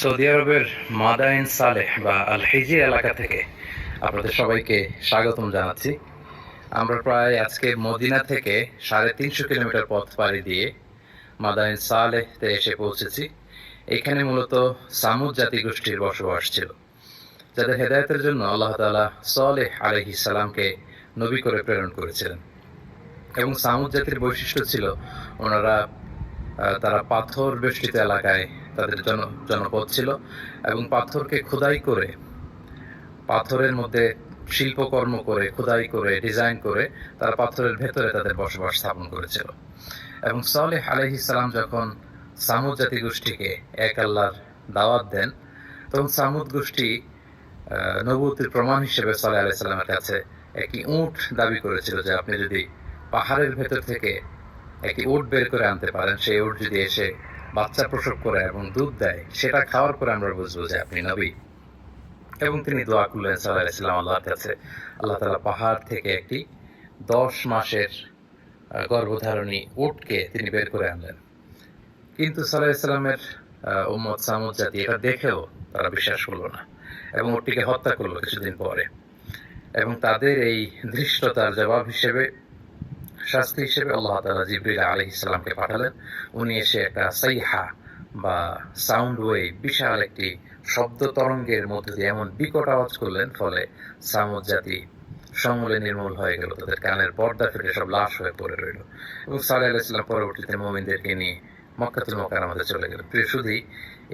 Saudi আরবের মাদাইন সালেহ বা আল হিজি এলাকা থেকে আপনাদের সবাইকে স্বাগতম জানাচ্ছি। আমরা প্রায় আজকে মদিনা থেকে সাড়ে তিনশো কিলোমিটার পথ পাড়ি দিয়ে মাদাইন সালেহতে এসে পৌঁছেছি। এখানে মূলত সামুদ জাতিগোষ্ঠীর বসবাস ছিল, যাদের হেদায়তের জন্য আল্লাহ তালা সালেহ আলহি সালামকে নবী করে প্রেরণ করেছিলেন। এবং সামুদ জাতির বৈশিষ্ট্য ছিল, ওনারা তারা পাথর বেষ্টিত এলাকায় তাদের জন, জনপদ ছিল এবং পাথরকে খোদাই করে, পাথরের মধ্যে শিল্পকর্ম করে, খোদাই করে, ডিজাইন করে তারা পাথরের ভেতরে তাদের বসবাস স্থাপন করেছিল। এবং সালেহ আলহি সালাম যখন সামুদ জাতি গোষ্ঠীকে এক আল্লাহর দাওয়াত দেন, তখন সামুদ গোষ্ঠী নবুতির প্রমাণ হিসেবে সালেহ আলাইহি সাল্লামের কাছে একটি উট দাবি করেছিল যে আপনি যদি পাহাড়ের ভেতর থেকে একটি উট বের করে আনতে পারেন। সেই উট যদি এসে বাচ্চা প্রসব করে এবং দুধ দেয়, সেটা খাওয়ার পরে আমরা বুঝব যে আপনি নবী। এবং তিনি দোয়া করলেন সাল্লাহ ইসলাম আল্লাহর কাছে। আল্লাহ তালা পাহাড় থেকে একটি দশ মাসের গর্ভধারণী উটকে তিনি বের করে আনলেন। কিন্তু সাল্লাহ ইসলামের উম্মদ সামুদ জাতি এটা দেখেও তারা বিশ্বাস করল না এবং উটটিকে হত্যা করল কিছুদিন পরে। এবং তাদের এই ধৃষ্টতার জবাব হিসেবে শাস্তি হিসেবে আল্লাহ তালা জিবরিল আলহ ইসলামকে পাঠালেন। উনি এসে একটা সাইহা বা সাউন্ড ওয়ে বিশাল একটি শব্দ তরঙ্গের মধ্যে দিয়ে এমন বিকট আওয়াজ করলেন, ফলে সামুদ জাতি সমূলে নির্মূল হয়ে গেল, তাদের কানের পর্দা ফেটে সব লাশ হয়ে পড়ে রইল। এবং সালে আলাহ ইসলাম পরবর্তীতে মোমিনদেরকে নিয়ে মক্কাতুল মক্কার আমাদের চলে গেল প্রিয় শুধুই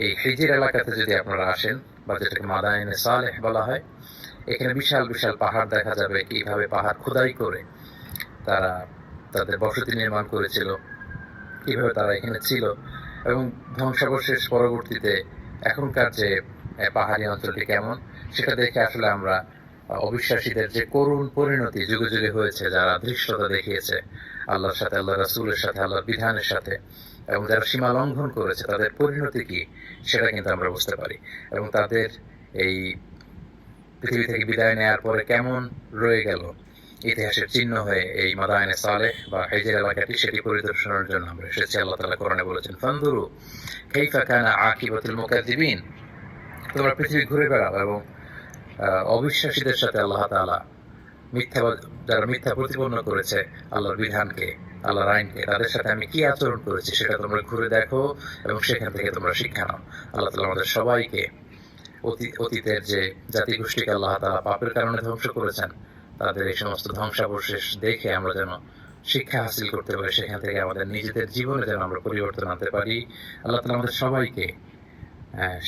এই হিজির এলাকাতে যদি আপনারা আসেন, বা যেটাকে মাদায়নে সালেহ বলা হয়, এখানে বিশাল বিশাল পাহাড় দেখা যাবে, কীভাবে পাহাড় খোদাই করে তারা তাদের বসতি নির্মাণ করেছিল, কীভাবে তারা এখানে ছিল এবং ধ্বংসাবশেষ পরবর্তীতে এখনকার যে পাহাড়ি অঞ্চলটি কেমন, সেটা দেখে আসলে আমরা অবিশ্বাসীদের যে করুণ পরিণতি যুগে যুগে হয়েছে, যারা দৃশ্যতা দেখিয়েছে, আল্লাহর সাথে আল্লাহ রাসূলের সাথে, আল্লাহর বিধানের সাথে, এবং যারা সীমা লঙ্ঘন করেছে, তাদের পরিণতি কি, সেটা কিন্তু আমরা বুঝতে পারি। এবং তাদের এই পৃথিবী থেকে বিদায় নেওয়ার পরে কেমন রয়ে গেল ইতিহাসের চিহ্ন হয়ে এই মাদায়নে সালে বা হেজের এলাকাটি সেটি পরিদর্শনের জন্য আমরা এসেছি। আল্লাহ তালা কোরআনে বলেছেন ফান্দুরু কাইফা কানা আকিবাতুল মুকাদ্দিবিন তোমরা পৃথিবী ঘুরে বেড়াও এবং অবিশ্বাসীদের সাথে আল্লাহ তাআলা মিথ্যা যারা মিথ্যা প্রতিপন্ন করেছে আল্লাহর বিধানকে, আল্লাহর আইনকে, তাদের সাথে আমি কি আচরণ করেছি সেটা তোমরা ঘুরে দেখো এবং সেখান থেকে তোমরা শিক্ষা নাও। আল্লাহ তালা আমাদের সবাইকে অতীত অতীতের যে জাতিগোষ্ঠীকে আল্লাহ তালা পাপের কারণে ধ্বংস করেছেন তাদের এই সমস্ত ধ্বংসাবশেষ দেখে আমরা যেন শিক্ষা হাসিল করতে পারি, সেখান থেকে আমাদের নিজেদের জীবনে যেন আমরা পরিবর্তন আনতে পারি। আল্লাহ তালা আমাদের সবাইকে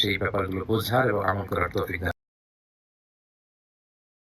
সেই ব্যাপারগুলো বোঝার এবং আমল করার তৌফিক